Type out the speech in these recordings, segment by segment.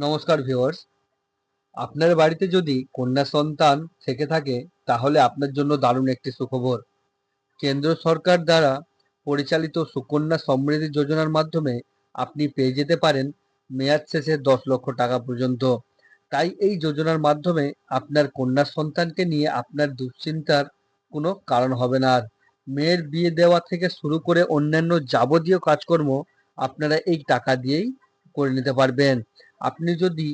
নমস্কার ভিউয়ার্স আপনার বাড়িতে যদি কন্যা সন্তান থেকে থাকে, তাহলে আপনার জন্য দারুণ একটি সুখবর। কেন্দ্র সরকার দ্বারা পরিচালিত সুকন্যা সমৃদ্ধি যোজনার মাধ্যমে আপনি পেয়ে যেতে পারেন মেয়াদ শেষে দশ লক্ষ টাকা পর্যন্ত। তাই এই যোজনার মাধ্যমে আপনার কন্যা সন্তানকে নিয়ে আপনার দুশ্চিন্তার কোনো কারণ হবে না। আর মেয়ের বিয়ে দেওয়া থেকে শুরু করে অন্যান্য যাবতীয় কাজকর্ম আপনারা এই টাকা দিয়েই করে নিতে পারবেন। আপনি যদি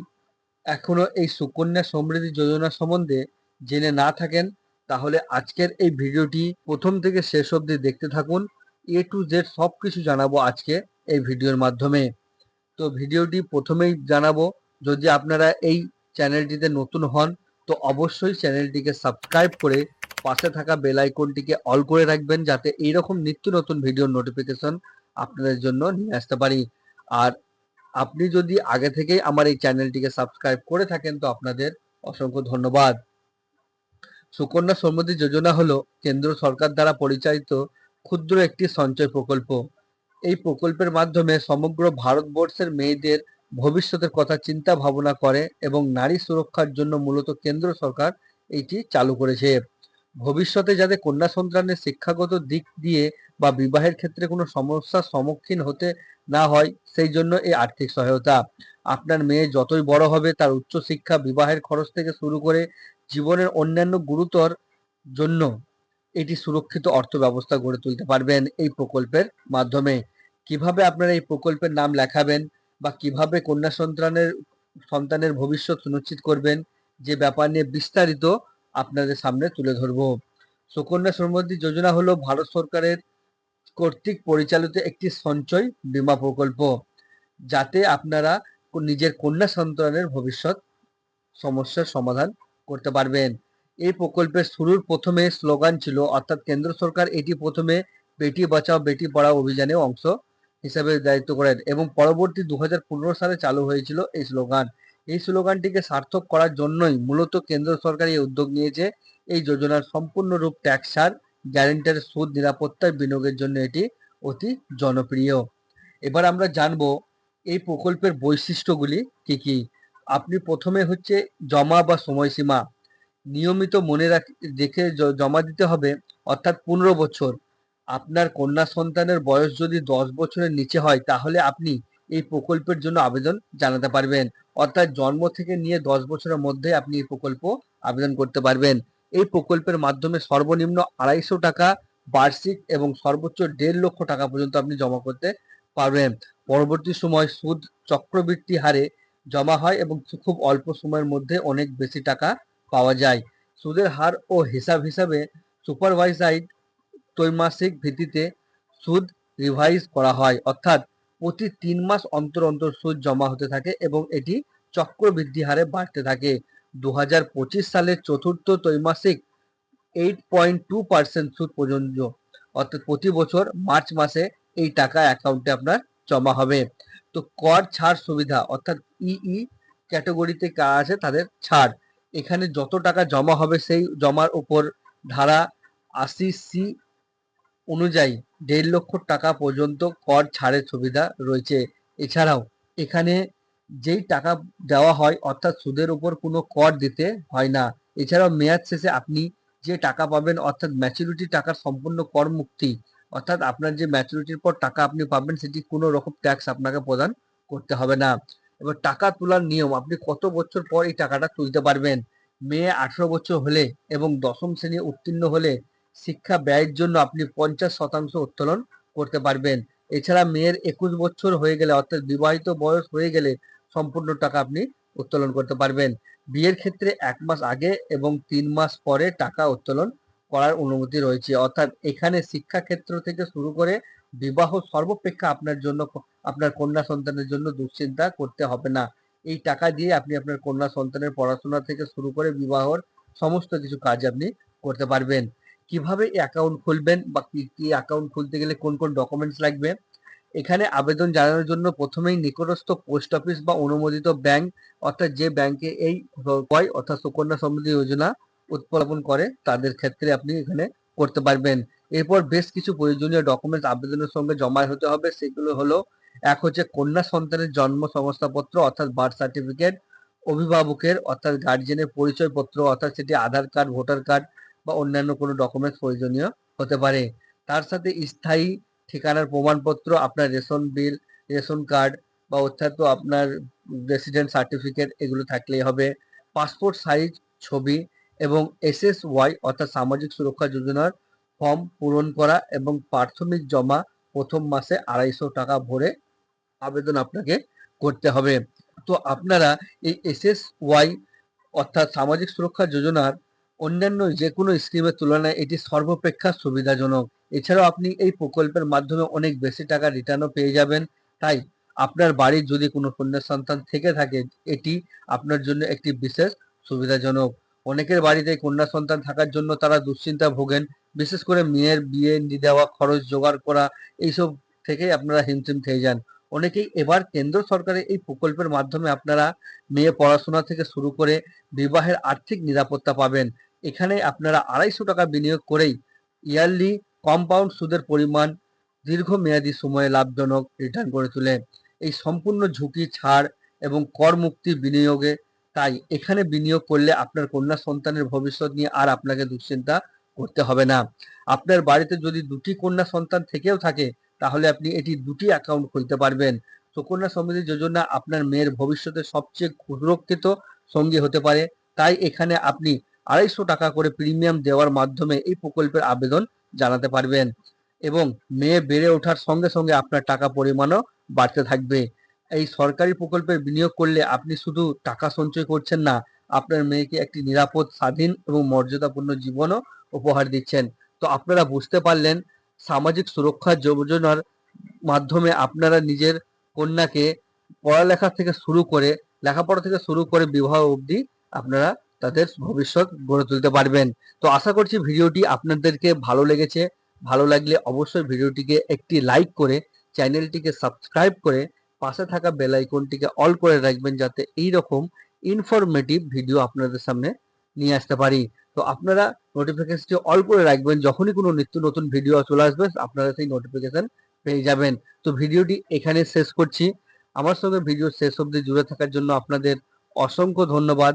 এখনও এই সুকন্যা সমৃদ্ধি যোজনা সম্বন্ধে জেনে না থাকেন, তাহলে আজকের এই ভিডিওটি প্রথম থেকে শেষ অবধি দেখতে থাকুন। এ টু জেড সব কিছু জানাব আজকে এই ভিডিওর মাধ্যমে। তো ভিডিওটি প্রথমেই জানাব, যদি আপনারা এই চ্যানেলটিতে নতুন হন, তো অবশ্যই চ্যানেলটিকে সাবস্ক্রাইব করে পাশে থাকা বেল আইকনটিকে অল করে রাখবেন, যাতে এইরকম নিত্য নতুন ভিডিওর নোটিফিকেশন আপনাদের জন্য নিয়ে আসতে পারি। আর আপনি যদি আগে থেকেই আমার এই চ্যানেলটিকে সাবস্ক্রাইব করে থাকেন, তো আপনাদের অসংখ্য ধন্যবাদ। সুকন্যা সমৃদ্ধি যোজনা হলো কেন্দ্র সরকার দ্বারা পরিচালিত ক্ষুদ্র একটি সঞ্চয় প্রকল্প। এই প্রকল্পের মাধ্যমে সমগ্র ভারতবর্ষের মেয়েদের ভবিষ্যতের কথা চিন্তা ভাবনা করে এবং নারী সুরক্ষার জন্য মূলত কেন্দ্র সরকার এটি চালু করেছে। ভবিষ্যতে যাতে কন্যা সন্তানের শিক্ষাগত দিক দিয়ে বা বিবাহের ক্ষেত্রে কোনো সমস্যার সম্মুখীন হতে না হয়, সেই জন্য এই আর্থিক সহায়তা। আপনার মেয়ে যতই বড় হবে, তার উচ্চশিক্ষা, বিবাহের খরচ থেকে শুরু করে জীবনের অন্যান্য গুরুতর জন্য এটি সুরক্ষিত অর্থ ব্যবস্থা গড়ে তুলতে পারবেন এই প্রকল্পের মাধ্যমে। কীভাবে আপনারা এই প্রকল্পের নাম লেখাবেন বা কীভাবে কন্যা সন্তানের সন্তানের ভবিষ্যৎ সুনিশ্চিত করবেন, যে ব্যাপার নিয়ে বিস্তারিত আপনাদের সামনে তুলে ধরব। সুকন্যা সমৃদ্ধি যোজনা হলো ভারত সরকারের কর্তৃক পরিচালিত একটি সঞ্চয় বীমা প্রকল্প, যাতে আপনারা নিজের কন্যা সন্তানের ভবিষ্যৎ সমস্যার সমাধান করতে পারবেন। এই প্রকল্পের শুরুর প্রথমে স্লোগান ছিল, অর্থাৎ কেন্দ্র সরকার এটি প্রথমে বেটি বাঁচাও, বেটি পড়াও অভিযানে অংশ হিসাবে দায়িত্ব করেন এবং পরবর্তী দু হাজার পনেরো সালে চালু হয়েছিল এই স্লোগান। এই স্লোগানটিকে সার্থক করার জন্যই মূলত কেন্দ্র সরকার এই উদ্যোগ নিয়েছে। এই যোজনার সম্পূর্ণরূপ ট্যাক্স ছাড় গ্যারেন্টার সুদ নিরাপত্তার বিনিয়োগের জন্য এটি অতি জনপ্রিয়। এবার আমরা জানব এই প্রকল্পের বৈশিষ্ট্যগুলি কি কি? আপনি প্রথমে হচ্ছে জমা বা সময়সীমা। নিয়মিত মনে রাখ, রেখে জমা দিতে হবে, অর্থাৎ পনেরো বছর। আপনার কন্যা সন্তানের বয়স যদি দশ বছরের নিচে হয়, তাহলে আপনি এই প্রকল্পের জন্য আবেদন জানাতে পারবেন। অর্থাৎ জন্ম থেকে নিয়ে দশ বছরের মধ্যে আপনি এই প্রকল্প আবেদন করতে পারবেন। এই প্রকল্পের মাধ্যমে সর্বনিম্ন আড়াইশো টাকা বার্ষিক এবং সর্বোচ্চ দেড় লক্ষ টাকা পর্যন্ত আপনি জমা করতে পারবেন। পরবর্তী সময় সুদ, চক্রবৃদ্ধি হারে জমা হয় এবং খুব অল্প সময়ের মধ্যে অনেক বেশি টাকা পাওয়া যায়। সুদের হার ও হিসাব হিসাবে সুপারভাইজাইড ত্রৈমাসিক ভিত্তিতে সুদ রিভাইজ করা হয়। অর্থাৎ প্রতি তিন মাস অন্তর অন্তর সুদ জমা হতে থাকে এবং এটি চক্রবৃদ্ধি হারে বাড়তে থাকে। দু হাজার পঁচিশ সালের চতুর্থ ত্রৈমাসিক এইট পয়েন্ট টু পার্সেন্ট সুদ প্রযোজ্য অর্থাৎ প্রতি বছর মার্চ মাসে এই টাকা অ্যাকাউন্টে আপনার জমা হবে। তো কর ছাড় সুবিধা অর্থাৎ ইই ক্যাটাগরিতে কারা আছে তাদের ছাড়। এখানে যত টাকা জমা হবে সেই জমার উপর ধারা আশি সি অনুযায়ী দেড় লক্ষ টাকা পর্যন্ত কর ছাড়ের সুবিধা রয়েছে। এছাড়াও এখানে যেই টাকা দেওয়া হয়, অর্থাৎ সুদের উপর কোনো কর দিতে হয় না। এছাড়াও মেয়াদ শেষে আপনি যে টাকা পাবেন, অর্থাৎ ম্যাচুরিটি টাকার সম্পূর্ণ কর মুক্তি, অর্থাৎ আপনার যে ম্যাচুরিটির পর টাকা আপনি পাবেন, সেটি কোনো রকম ট্যাক্স আপনাকে প্রদান করতে হবে না। এবার টাকা তোলার নিয়ম, আপনি কত বছর পর এই টাকাটা তুলতে পারবেন? মেয়ে আঠারো বছর হলে এবং দশম শ্রেণি উত্তীর্ণ হলে শিক্ষা ব্যয়ের জন্য আপনি পঞ্চাশ শতাংশ উত্তোলন করতে পারবেন। এছাড়া মেয়ের একুশ বছর হয়ে গেলে অর্থাৎ বিবাহিত বয়স হয়ে গেলে সম্পূর্ণ টাকা আপনি উত্তোলন করতে পারবেন। বিয়ের ক্ষেত্রে এক মাস আগে এবং তিন মাস পরে টাকা উত্তোলন করার অনুমতি রয়েছে। অর্থাৎ এখানে শিক্ষা ক্ষেত্র থেকে শুরু করে বিবাহ সর্বপেক্ষা আপনার জন্য, আপনার কন্যা সন্তানের জন্য দুশ্চিন্তা করতে হবে না। এই টাকা দিয়ে আপনি আপনার কন্যা সন্তানের পড়াশোনা থেকে শুরু করে বিবাহর সমস্ত কিছু কাজ আপনি করতে পারবেন। কীভাবে অ্যাকাউন্ট খুলবেন বা কি কি অ্যাকাউন্ট খুলতে গেলে কোন কোন ডকুমেন্টস লাগবে? এখানে আবেদন জানানোর জন্য প্রথমেই নিকটস্থ পোস্ট অফিস বা অনুমোদিত ব্যাংক অর্থাৎ যে ব্যাংকে এই হয় অর্থাৎ সুকন্যা সমৃদ্ধি যোজনা উৎপাদন করে, তাদের ক্ষেত্রে আপনি এখানে করতে পারবেন। এরপর বেশ কিছু প্রয়োজনীয় ডকুমেন্টস আবেদনের সঙ্গে জমা হতে হবে, সেগুলো হলো, এক হচ্ছে কন্যা সন্তানের জন্ম সংস্থাপত্র অর্থাৎ বার্থ সার্টিফিকেট অভিভাবকের, অর্থাৎ গার্জেনের পরিচয়পত্র, অর্থাৎ সেটি আধার কার্ড ভোটার কার্ড বা অন্যান্য কোনো ডকুমেন্টস প্রয়োজনীয় হতে পারে। তার সাথে স্থায়ী ঠিকানার প্রমাণপত্র, আপনার রেশন বিল, রেশন কার্ড বা অর্থাৎ আপনার রেসিডেন্ট সার্টিফিকেট এগুলো থাকলেই হবে। পাসপোর্ট সাইজ ছবি এবং এস এসএসওয়াই অর্থাৎ সামাজিক সুরক্ষা যোজনার ফর্ম পূরণ করা এবং প্রাথমিক জমা প্রথম মাসে আড়াইশো টাকা ভরে আবেদন আপনাকে করতে হবে। তো আপনারা এই এসএসওয়াই অর্থাৎ সামাজিক সুরক্ষা যোজনার অন্যান্য যে কোনো স্কিমের তুলনায় এটি সর্বাপেক্ষা সুবিধাজনক। এছাড়াও আপনি এই প্রকল্পের মাধ্যমে অনেক বেশি টাকা রিটার্নও পেয়ে যাবেন। তাই আপনার বাড়ির যদি কোনো কন্যা সন্তান থেকে থাকে, এটি আপনার জন্য একটি বিশেষ সুবিধাজনক। অনেকের বাড়িতে কন্যা সন্তান থাকার জন্য তারা দুশ্চিন্তা ভোগেন। বিশেষ করে মেয়ের বিয়ে দেওয়া, খরচ জোগাড় করা, এইসব থেকেই আপনারা হিমশিম খেয়ে যান। অনেকেই এবার কেন্দ্র সরকারের এই প্রকল্পের মাধ্যমে আপনারা মেয়ে পড়াশোনা থেকে শুরু করে বিবাহের আর্থিক নিরাপত্তা পাবেন। এখানে আপনারা আড়াইশো টাকা বিনিয়োগ করেই ইয়ারলি কম্পাউন্ড সুদের পরিমাণ দীর্ঘমেয়াদী সময়ে লাভজনক রিটার্ন করে তোলে। এই সম্পূর্ণ ঝুঁকি, ছাড় এবং কর মুক্তি বিনিয়োগে তাই এখানে বিনিয়োগ করলে আপনার কন্যা সন্তানের ভবিষ্যৎ নিয়ে আর আপনাকে দুশ্চিন্তা করতে হবে না। আপনার বাড়িতে যদি দুটি কন্যা সন্তান থেকেও থাকে, তাহলে আপনি এটি দুটি অ্যাকাউন্ট খুলতে পারবেন। সুকন্যা সমৃদ্ধি যোজনা আপনার মেয়ের ভবিষ্যতে সবচেয়ে সুরক্ষিত সঙ্গী হতে পারে। তাই এখানে আপনি আড়াইশো টাকা করে প্রিমিয়াম দেওয়ার মাধ্যমে এই প্রকল্পের আবেদন জানাতে পারবেন এবং মেয়ে বেড়ে ওঠার সঙ্গে সঙ্গে আপনার টাকা পরিমাণও বাড়তে থাকবে। এই সরকারি প্রকল্পের বিনিয়োগ করলে আপনি শুধু টাকা সঞ্চয় করছেন না, আপনার মেয়েকে একটি নিরাপদ, স্বাধীন এবং মর্যাদাপূর্ণ জীবনও উপহার দিচ্ছেন। তো আপনারা বুঝতে পারলেন, সামাজিক সুরক্ষা যোজনার মাধ্যমে আপনারা নিজের কন্যাকে পড়ালেখা থেকে শুরু করে, লেখাপড়া থেকে শুরু করে বিবাহ অবধি আপনারা তাদের ভবিষ্যৎ গড়ে তুলতে পারবেন। তো আশা করছি ভিডিওটি আপনাদেরকে ভালো লেগেছে। ভালো লাগলে অবশ্যই ভিডিওটিকে একটি লাইক করে, চ্যানেলটিকে সাবস্ক্রাইব করে পাশে থাকা বেল আইকনটিকে অল করে রাখবেন যাতে এই রকম ইনফরমেটিভ ভিডিও আপনাদের সামনে নিয়ে আসতে পারি। তো আপনারা নোটিফিকেশনটি অল করে রাখবেন। যখনই কোনো নিত্য নতুন ভিডিও চলে আসবে, আপনারা সেই নোটিফিকেশন পেয়ে যাবেন। তো ভিডিওটি এখানে শেষ করছি। আমার সঙ্গে ভিডিও শেষ অবধি জুড়ে থাকার জন্য আপনাদের অসংখ্য ধন্যবাদ।